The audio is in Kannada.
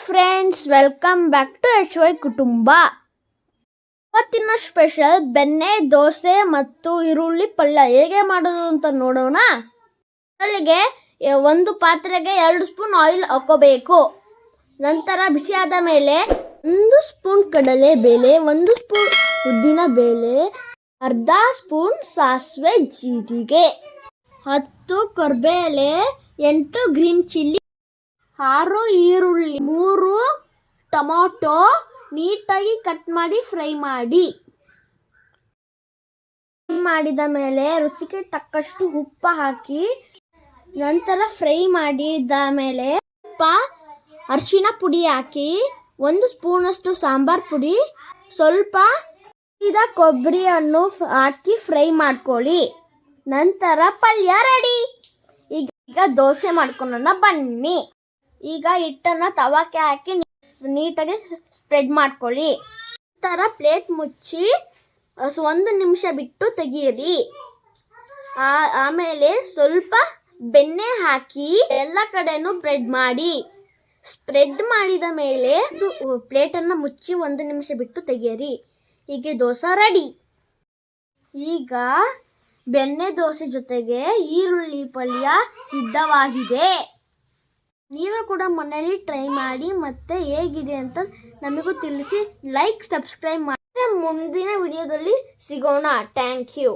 Friends welcome back to H Y ಕುಟುಂಬ ಇವತ್ತಿನ ಸ್ಪೆಷಲ್ ಬೆಣ್ಣೆ, ದೋಸೆ ಮತ್ತು ಈರುಳ್ಳಿ ಪಲ್ಯ ಹೇಗೆ ಮಾಡೋದು ಅಂತ ನೋಡೋಣ. ಮೊದಲಿಗೆ ಒಂದು ಪಾತ್ರೆಗೆ ಎರಡು ಸ್ಪೂನ್ ಆಯಿಲ್ ಹಾಕೋಬೇಕು ನಂತರ ಬಿಸಿಯಾದ ಮೇಲೆ ಒಂದು ಸ್ಪೂನ್ ಕಡಲೆ ಬೇಳೆ, ಒಂದು ಸ್ಪೂನ್ ಉದ್ದಿನ ಬೇಳೆ, ಅರ್ಧ ಸ್ಪೂನ್ ಸಾಸಿವೆ ಜೀರಿಗೆ, ಹತ್ತು ಕರ್ಬೇಳೆ, ಎಂಟು ಗ್ರೀನ್ ಚಿಲ್ಲಿ ಆರು ಈರುಳ್ಳಿ, ಮೂರು ಟೊಮೊಟೊ ನೀಟಾಗಿ ಕಟ್ ಮಾಡಿ ಫ್ರೈ ಮಾಡಿ. ಮಾಡಿದ ಮೇಲೆ ರುಚಿಗೆ ತಕ್ಕಷ್ಟು ಉಪ್ಪು ಹಾಕಿ, ನಂತರ ಫ್ರೈ ಮಾಡಿದ ಮೇಲೆ ಉಪ್ಪ ಅರಿಶಿನ ಪುಡಿ ಹಾಕಿ, ಒಂದು ಸ್ಪೂನಷ್ಟು ಸಾಂಬಾರ್ ಪುಡಿ, ಸ್ವಲ್ಪ ಇದ ಕೊಬ್ಬರಿಯನ್ನು ಹಾಕಿ ಫ್ರೈ ಮಾಡ್ಕೊಳ್ಳಿ. ನಂತರ ಪಲ್ಯ ರೆಡಿ. ಈಗ ದೋಸೆ ಮಾಡ್ಕೊಳ್ಳೋಣ ಬನ್ನಿ. ಈಗ ಹಿಟ್ಟನ್ನು ತವಾಕ್ಕೆ ಹಾಕಿ ನೀಟಾಗಿ ಸ್ಪ್ರೆಡ್ ಮಾಡ್ಕೊಳ್ಳಿ. ಥರ ಪ್ಲೇಟ್ ಮುಚ್ಚಿ ಒಂದು ನಿಮಿಷ ಬಿಟ್ಟು ತೆಗೆಯಿರಿ ಆಮೇಲೆ ಸ್ವಲ್ಪ ಬೆಣ್ಣೆ ಹಾಕಿ ಎಲ್ಲ ಕಡೆನೂ ಸ್ಪ್ರೆಡ್ ಮಾಡಿ. ಸ್ಪ್ರೆಡ್ ಮಾಡಿದ ಮೇಲೆ ಪ್ಲೇಟನ್ನು ಮುಚ್ಚಿ ಒಂದು ನಿಮಿಷ ಬಿಟ್ಟು ತೆಗೆಯಿರಿ ಹೀಗೆ ದೋಸೆ ರೆಡಿ. ಈಗ ಬೆಣ್ಣೆ ದೋಸೆ ಜೊತೆಗೆ ಈರುಳ್ಳಿ ಪಲ್ಯ ಸಿದ್ಧವಾಗಿದೆ. ನೀವು ಕೂಡ ಮನೆಯಲ್ಲಿ ಟ್ರೈ ಮಾಡಿ ಮತ್ತೆ ಹೇಗಿದೆ ಅಂತ ನಮಗೂ ತಿಳಿಸಿ. ಲೈಕ್ ಸಬ್ಸ್ಕ್ರೈಬ್ ಮಾಡಿ. ಮುಂದಿನ ವಿಡಿಯೋದಲ್ಲಿ ಸಿಗೋಣ. Thank you